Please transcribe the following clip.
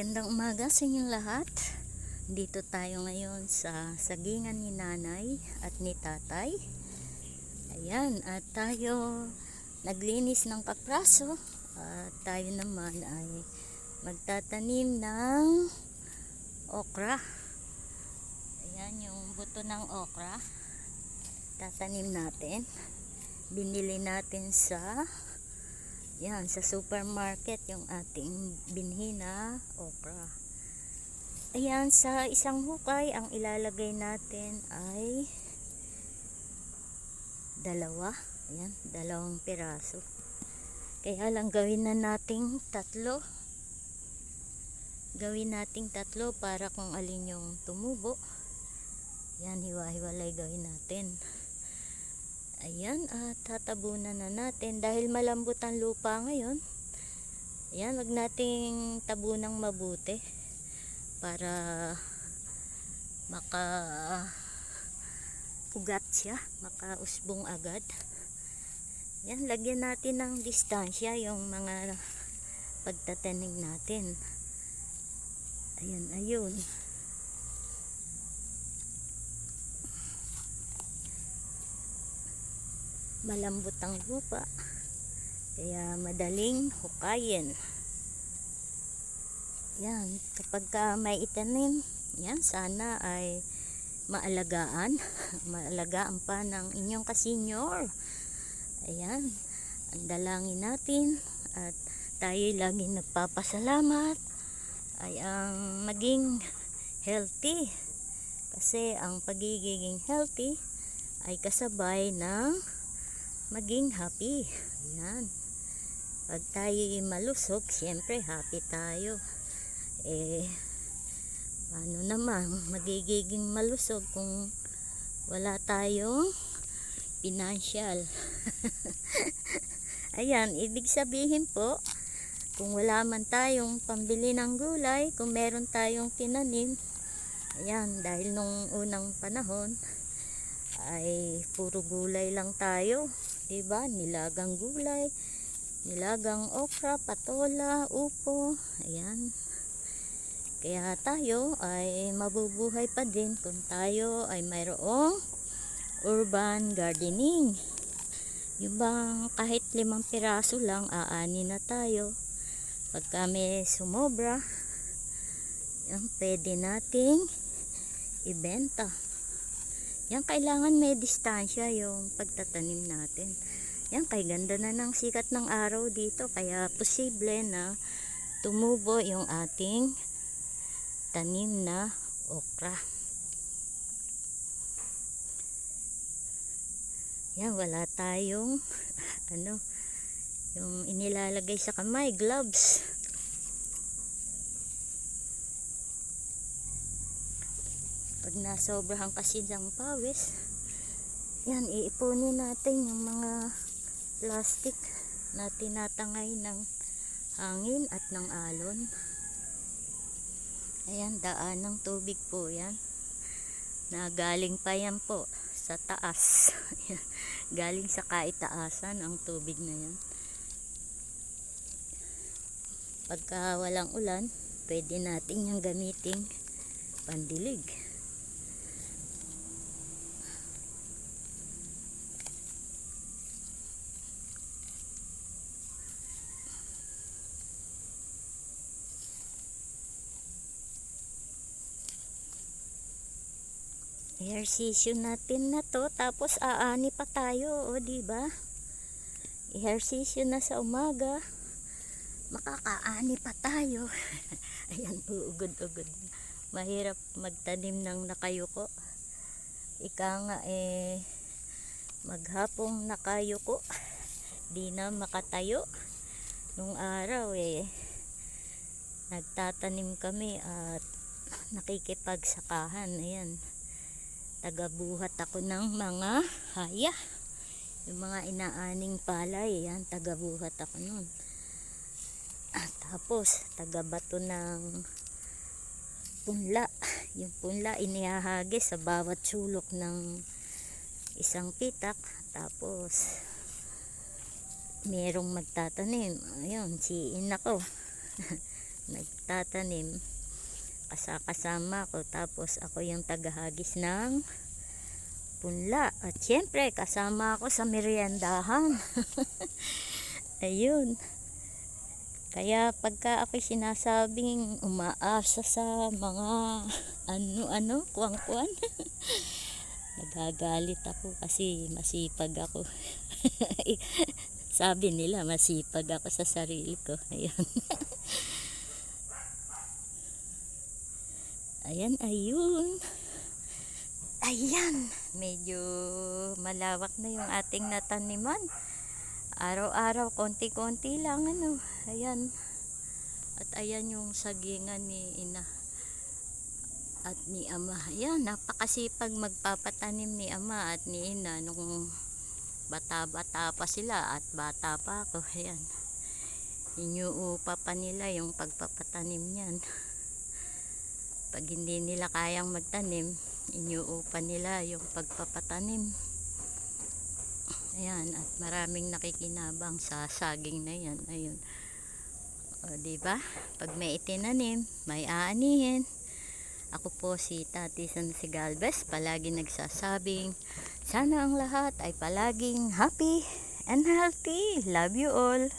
Magandang umaga sa inyong lahat. Dito tayo ngayon sa sagingan ni nanay at ni tatay. Ayan, at tayo naglinis ng kapraso. At tayo naman ay magtatanim ng okra. Ayan yung buto ng okra. Tatanim natin. Binili natin sa yan, sa supermarket yung ating binhi na okra. Ayan, sa isang hukay, ang ilalagay natin ay dalawa. Ayan, dalawang piraso. Kaya lang gawin na nating tatlo. Gawin nating tatlo para kung alin yung tumubo. Yan, hiwa-hiwalay gawin natin. Ayan, at tatabunan na natin. Dahil malambot ang lupa ngayon, ayan, wag nating tabunang mabuti para maka ugat siya, makausbong agad. Yan, lagyan natin ng distansya yung mga pagtatanim natin. Ayan, ayun. Malambot ang lupa. Kaya madaling hukayin. Yan kapag ka may itanim yan sana ay maalagaan. Maalagaan pa ng inyong kasenyor ayan ang dalangin natin at tayo laging nagpapasalamat. Ay ang maging healthy. Kasi ang pagiging healthy ay kasabay ng maging happy. Ayan. Pag tayo malusog, siyempre happy tayo. Eh, ano naman, magiging malusog kung wala tayong financial. Ayan, ibig sabihin po, kung wala man tayong pambili ng gulay, kung meron tayong tinanim, ayan, dahil nung unang panahon, ay puro gulay lang tayo. Diba? Nilagang gulay, nilagang okra, patola, upo. Ayan. Kaya tayo ay mabubuhay pa din kung tayo ay mayroong urban gardening. Yung bang kahit limang piraso lang, aani na tayo. Pag kami sumobra, yan, pwede nating ibenta. Yan, kailangan may distansya yung pagtatanim natin. Yan, kay ganda na ng sikat ng araw dito. Kaya posible na tumubo yung ating tanim na okra. Yan, wala tayong ano, yung inilalagay sa kamay, gloves. Pag nasobrahan kasi ng pawis yan iipunin natin yung mga plastic na tinatangay ng hangin at ng alon. Ayan daan ng tubig po yan. Na galing pa yan po sa taas. Galing sa kaitaasan ang tubig na yan. Pagka walang ulan pwede natin yung gamiting pandilig ehersisyo natin na to tapos aani pa tayo o di ba? Ehersisyo na sa umaga makakaani pa tayo. Ayan uugod-ugod mahirap magtanim ng nakayuko. Ika nga eh maghapong nakayuko di na makatayo. Nung araw eh nagtatanim kami at nakikipagsakahan ayan tagabuhat ako ng mga haya. Yung mga inaaning palay yan tagabuhat ako nun. At tapos tagabato ng punla. Yung punla inihahagis sa bawat sulok ng isang pitak. Tapos merong magtatanim. Ayun si ina ko. Nagta nagtatanim. Kasakasama ko. Tapos ako yung tagahagis ng punla. At syempre, kasama ako sa meriendahan. Ayun. Kaya pagka ako sinasabing umaasa sa mga ano-ano, kuwang-kuwan, nagagalit ako kasi masipag ako. Sabi nila, masipag ako sa sarili ko. Ayun. Ayan, ayun. Ayan, medyo malawak na yung ating nataniman. Araw-araw, konti-konti lang, ano. Ayan. At ayan yung sagingan ni ina at ni ama. Ayan, napakasipag magpapatanim ni ama at ni ina nung bata-bata pa sila at bata pa ako. Ayan. Inyuupa pa nila yung pagpapatanim niyan. Pag hindi nila kayang magtanim, inyuupa nila yung pagpapatanim. Ayan, at maraming nakikinabang sa saging na yan. Ayun. O, ba? Pag may itinanim, may aanihin. Ako po si Tati San si Galvez, palagi nagsasabing, sana ang lahat ay palaging happy and healthy. Love you all.